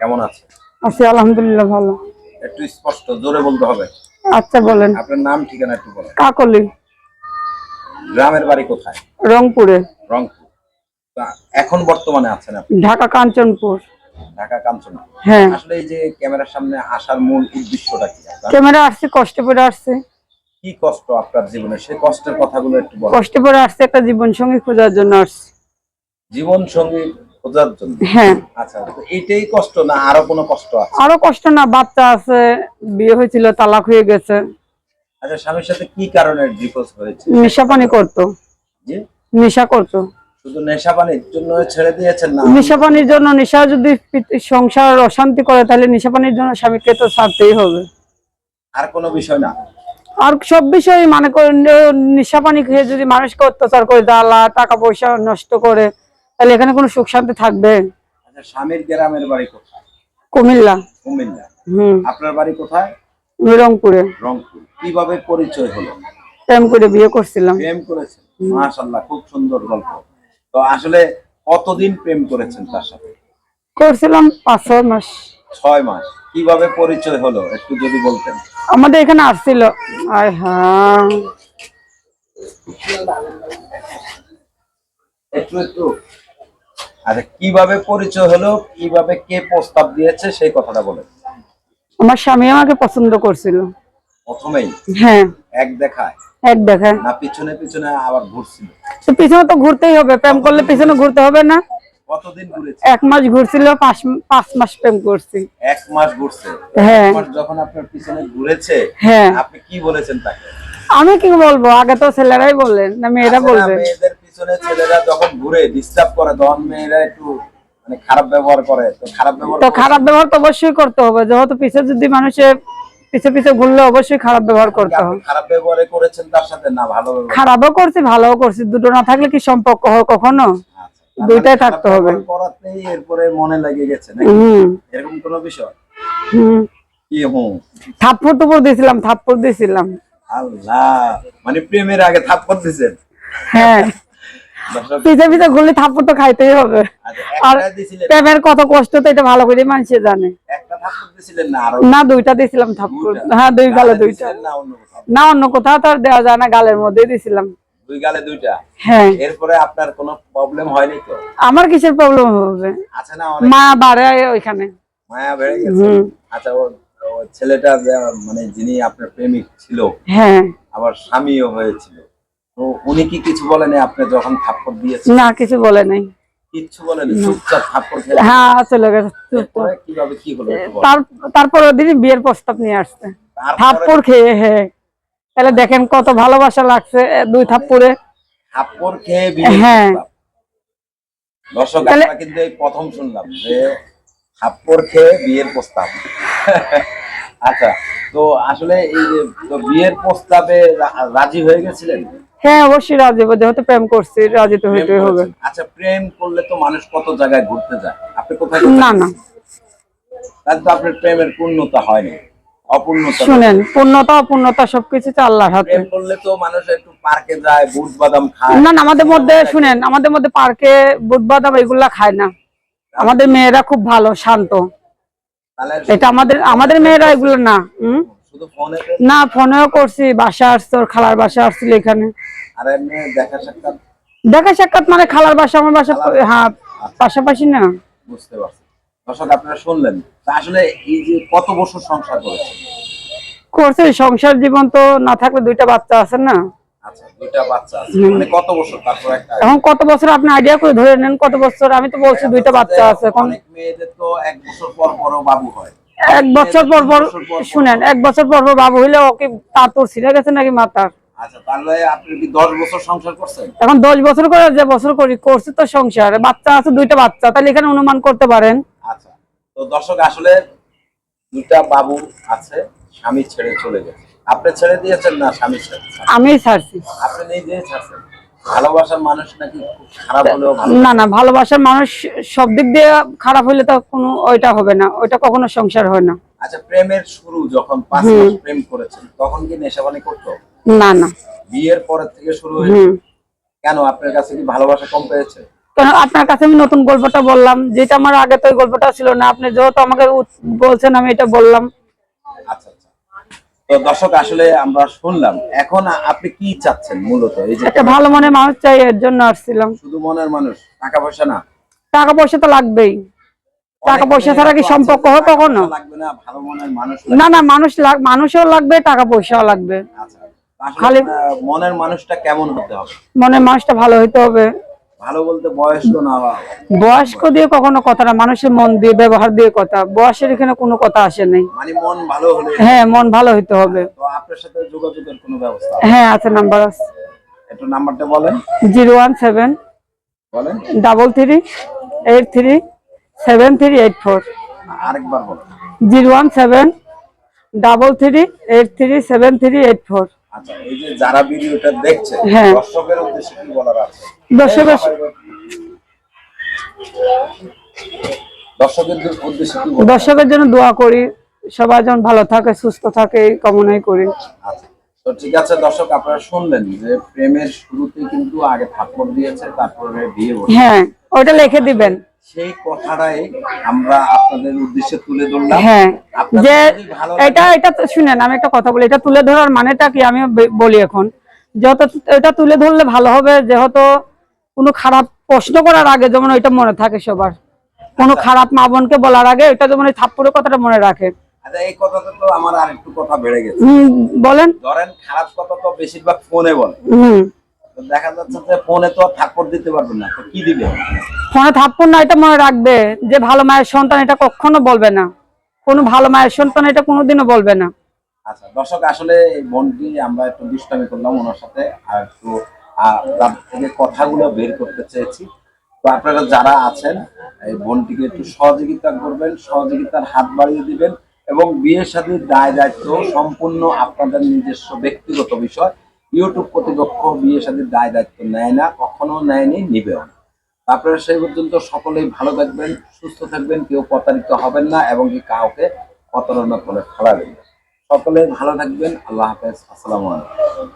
কেমন আছে? আছি আলহামদুলিল্লাহ ভালো। একটু স্পষ্ট জোরে বলতে হবে। আচ্ছা বলেন। আপনার নাম ঠিকানা একটু বলেন। কাকলি। গ্রামের বাড়ি কোথায়? রংপুরে। রংপুর। তা এখন বর্তমানে আছেন আপনি? ঢাকা কাঞ্চনপুর। ঢাকা কাঞ্চনপুর। হ্যাঁ। আসলে এই যে ক্যামেরার সামনে আসার মূল উদ্দেশ্যটা কি ক্যামেরা আসছে কষ্ট করে আসছে। কি কষ্ট আপনার জীবনে? সেই কষ্টের কথাগুলো একটু বলেন। কষ্ট করে আসছে একটা জীবন সঙ্গী খোঁজার জন্য আসছে। জীবন সঙ্গী খোঁজার জন্য? হ্যাঁ। আচ্ছা তো এইটাই কষ্ট না আরও কোনো কষ্ট আছে? আরও কষ্ট না বাচ্চা আছে বিয়ে হয়েছিল তালাক হয়ে গেছে। আচ্ছা স্বামীর সাথে কি কারণে ডিভোর্স হয়েছে? নেশা পানি করতো। যে নেশা করতো। শুধু নেশা পানির জন্য ছেড়ে দিয়েছেন না? নেশা পানির জন্য নেশা যদি সংসার অশান্তি করে তাহলে নেশা পানির জন্য স্বামীকে তো ছাড়তেই হবে। আর কোনো বিষয় না? আর সব বিষয়ে মানে নেশা পানি খেয়ে যদি মানুষকে অত্যাচার করে দালা টাকা পয়সা নষ্ট করে তাহলে এখানে কোনো সুখ শান্তি থাকবে? আচ্ছা স্বামীর গ্রামের বাড়ি কোথায়? কুমিল্লা। কুমিল্লা। হুম। আপনার বাড়ি কোথায়? রংপুরে। রংপুর। কীভাবে পরিচয় হলো? প্রেম করে বিয়ে করছিলাম। প্রেম করেছেন? মাশাল্লাহ খুব সুন্দর গল্প। তো আসলে কতদিন প্রেম করেছেন তার সাথে? করছিলাম পাঁচ ছয় মাস। ছয় মাস। কীভাবে পরিচয় হলো? একটু যদি বলতেন। আমাদের এখানে আসছিল। আয় হ্যাঁ। একটু একটু। আচ্ছা কীভাবে পরিচয় হলো কীভাবে কে প্রস্তাব দিয়েছে সেই কথাটা বলেন। আমার স্বামী আমাকে পছন্দ করছিল। প্রথমেই? হ্যাঁ। এক দেখায়? এক দেখায়। না পিছনে পিছনে আবার ঘুরছিল? তো পিছনে তো ঘুরতেই হবে প্রেম করলে পিছনে ঘুরতে হবে না? কতদিন ঘুরেছে এক মাস ঘুরছিল পাঁচ পাঁচ মাস প্রেম করছি। এক মাস ঘুরছে? হ্যাঁ। যখন আপনার পিছনে ঘুরেছে হ্যাঁ। আপনি কি বলেছেন তাকে? আমি কি বলব? আগে তো ছেলেরাই বললেন না মেয়েরা বলবে। মেয়েদের পিছনে ছেলেরা যখন ঘুরে ডিস্টার্ব করে তখন মেয়েরা একটু মানে খারাপ ব্যবহার করে। তো খারাপ ব্যবহার তো খারাপ ব্যবহার তো অবশ্যই করতে হবে। যেহেতু পিছে যদি মানুষের পিছে পিছে ঘুরলে অবশ্যই খারাপ ব্যবহার করতে হবে। খারাপ ব্যবহারে করেছেন তার সাথে? না ভালো খারাপও করছি ভালোও করছি। দুটো না থাকলে কি সম্পর্ক হয় কখনো? আচ্ছা, দুইটাই থাকতে হবে। এরপরে মনে লেগে গেছে নাকি? এরকম কোনো বিষয়? হম। কি হুম থাপ্পড় টুপুর দিয়েছিলাম থাপ্পড় দিয়েছিলাম আল্লাহ মানে প্রেমের আগে থাপ্পড় দিছেন? হ্যাঁ। পিছে পিছে ঘুরলে থাপ্পড় তো খাইতেই হবে। আর প্রেমের কত কষ্ট তো এটা ভালো করে মানুষে জানে। না দুইটা দিয়েছিলাম থাপ্পড়। হ্যাঁ দুই গালে গালে দুইটা। না অন্য কোথাও? তো আর দেওয়া যায় না গালের দুই গালে দুইটা? হ্যাঁ। এরপরে আপনার কোনো প্রবলেম হয়নি তো? আমার কিসের প্রবলেম হবে? না মা বাড়ে ওইখানে। মায়া বেড়ে গেছে? আচ্ছা ও ছেলেটা মানে যিনি আপনার প্রেমিক ছিল হ্যাঁ। আবার স্বামীও হয়েছিল। তো উনি কি কিছু বলেনি? আপনি যখন থাপ্পড় দিয়েছেন? না কিছু বলে নাই। কিচ্ছু বলেনি? চুপচাপ থাপ্পড় খেয়ে হ্যাঁ চলে গেছে চুপ কীভাবে কি হলো একটু বলেন। তার তারপরের দিনই বিয়ের প্রস্তাব নিয়ে আসছে। থাপ্পড় খেয়ে হ্যাঁ। তাহলে দেখেন কত ভালোবাসা লাগছে দুই থাপ্পড়ে। থাপ্পড় খেয়ে বিয়ে হ্যাঁ। দর্শক কিন্তু এই প্রথম শুনলাম যে থাপ্পড় খেয়ে বিয়ের প্রস্তাব। আচ্ছা তো আসলে এই যে বিয়ের প্রস্তাবে রাজি হয়ে গেছিলেন? হ্যাঁ অবশ্যই রাজি হবে। যেহেতু প্রেম করছি রাজি তো হইতে হবে। আচ্ছা প্রেম করলে তো মানুষ কত জায়গায় ঘুরতে যায়? আপনি কোথায় না না। তাহলে তো আপনার প্রেমের পূর্ণতা হয়নি। অপূর্ণতা শুনেন পূর্ণতা অপূর্ণতা সবকিছু তো আল্লাহর হাতে। প্রেম করলে তো মানুষ একটু পার্কে যায় বুট বাদাম খায়। না না আমাদের মধ্যে শুনেন আমাদের মধ্যে পার্কে বুট বাদাম এগুলা খায় না। আমাদের মেয়েরা খুব ভালো শান্ত। এটা আমাদের আমাদের মেয়েরা এগুলো না হুম? না ফোনেও করছি বাসা আসছে ওর খালার বাসা আসছিল এখানে। দেখা সাক্ষাৎ? মানে খালার বাসা আমার বাসা হ্যাঁ পাশাপাশি না। বুঝতে পারছি। দর্শক আপনারা শুনলেন। আসলে এই যে কত বছর সংসার করেছেন? করছে সংসার জীবন তো না থাকলে দুইটা বাচ্চা আছে না। আচ্ছা মানে এখন কত বছর আপনি আইডিয়া করে ধরে নেন কত বছর? আমি তো বলছি দুইটা বাচ্চা আছে এখন মেয়েদের তো এক বছর পর পরও বাবু হয়। এক বছর পর পর। শুনেন এক বছর পর পর বাবু হইলে ওকে তার তোর ছিঁড়ে গেছে নাকি মাথার? আচ্ছা এখন দশ বছর করে যে বছর করি করছি তো সংসার। বাচ্চা আছে দুইটা বাচ্চা তাহলে এখানে অনুমান করতে পারেন। আচ্ছা তো দর্শক আসলে দুইটা বাবু আছে স্বামী ছেড়ে চলে গেছে। আপনি ছেড়ে দিয়েছেন না স্বামী ছেড়ে আমি ছাড়ছি। আপনি নিজেই ছাড়ছেন? ভালোবাসার মানুষ নাকি খারাপ হলেও না না ভালোবাসার মানুষ সব দিক দিয়ে খারাপ হইলে তো কোনো ওইটা হবে না ওইটা কখনো সংসার হয় না। আচ্ছা প্রেমের শুরু যখন পাঁচ মাস প্রেম করেছেন তখন কি নেশাবানি করতো? না না। বিয়ের পরের থেকে শুরু হয়েছে। কেন? আপনার কাছে কি ভালোবাসা কম পেয়েছে? কারণ আপনার কাছে আমি নতুন গল্পটা বললাম যেটা আমার আগে তো ওই গল্পটা ছিল না আপনি যেহেতু আমাকে বলছেন আমি এটা বললাম। আচ্ছা তো দর্শক আসলে আমরা শুনলাম। এখন আপনি কি চাচ্ছেন মূলত? এই যে একটা ভালো মনে মানুষ চাই এর জন্য আসছিলাম। শুধু মনের মানুষ টাকা পয়সা না? টাকা পয়সা তো লাগবেই। টাকা পয়সা ছাড়া কি সম্পর্ক হয় কখনো? লাগবে না ভালো মনের মানুষ না না মানুষ মানুষও লাগবে টাকা পয়সাও লাগবে। আচ্ছা খালি- মনের মানুষটা কেমন হতে হবে? মনের মানুষটা ভালো হইতে হবে। ভালো বলতে বয়স্ক না বয়স্ক দিয়ে কখনো কথা না মানুষের মন দিয়ে ব্যবহার দিয়ে কথা। বয়সের এখানে কোনো কথা আসে নাই। মানে মন ভালো হলে হ্যাঁ মন ভালো হইতে হবে। তো আপনার সাথে যোগাযোগের কোনো ব্যবস্থা হ্যাঁ আছে নাম্বার আছে। একটু নাম্বারটা বলেন। জিরো ওয়ান সেভেন বলেন। Double three eight three seven three eight four. আরেকবার বলেন। Zero one seven double three eight three seven three eight four. আচ্ছা এই যে যারা ভিডিওটা দেখছে হ্যাঁ। দর্শকের উদ্দেশ্যে কি বলার আছে? দর্শকের দর্শকের উদ্দেশ্যে দর্শকের জন্য দোয়া করি সবাই যেন ভালো থাকে সুস্থ থাকে এই কামনাই করি। আচ্ছা তো ঠিক আছে দর্শক আপনারা শুনলেন যে প্রেমের শুরুতে কিন্তু আগে থাপ্পড় দিয়েছে তারপরে বিয়ে হ্যাঁ ওটা লিখে দিবেন। সেই কথাটাই আমরা আপনাদের উদ্দেশ্যে তুলে ধরলাম। হ্যাঁ যে এটা এটা শুনেন আমি একটা কথা বলি এটা তুলে ধরার মানেটা কি? আমি বলি এখন। যত এটা তুলে ধরলে ভালো হবে যেহেতু কোনো খারাপ প্রশ্ন করার আগে যেমন ওইটা মনে থাকে সবার। কোনো খারাপ মা বোনকে বলার আগে ওইটা যেমন ওই থাপ্পড়ের কথাটা মনে রাখে। আচ্ছা এই কথাটা তো আমার আরেকটু কথা বেড়ে গেছে। বলেন। ধরেন খারাপ কথা তো বেশিরভাগ ফোনে বলে। দেখা যাচ্ছে যে ফোনে তো থাপ্পড় দিতে পারবেন না তো কি দিবে? ফোনে থাপ্পড় না এটা মনে রাখবে যে ভালো মায়ের সন্তান এটা কখনো বলবে না। কোনো ভালো মায়ের সন্তান এটা কোনোদিনও বলবে না। আচ্ছা দর্শক আসলে বোনটি আমরা একটু দুষ্টামি করলাম ওনার সাথে আর একটু তার থেকে কথাগুলো বের করতে চেয়েছি। তো আপনারা যারা আছেন এই বোনটিকে একটু সহযোগিতা করবেন সহযোগিতার হাত বাড়িয়ে দিবেন এবং বিয়ের সাথে দায় দায়িত্ব সম্পূর্ণ আপনাদের নিজস্ব ব্যক্তিগত বিষয়। ইউটিউব কর্তৃপক্ষ বিয়ের সাথে দায় দায়িত্ব নেয় না, কখনো নেয়নি, নিবেও না। আপনারা সেই পর্যন্ত সকলেই ভালো থাকবেন, সুস্থ থাকবেন, কেউ প্রতারিত হবেন না এবং কি কাউকে প্রতারণা করে ফেলাবেন সকলে ভালো থাকবেন, আল্লাহ হাফেজ, আসসালামু আলাইকুম।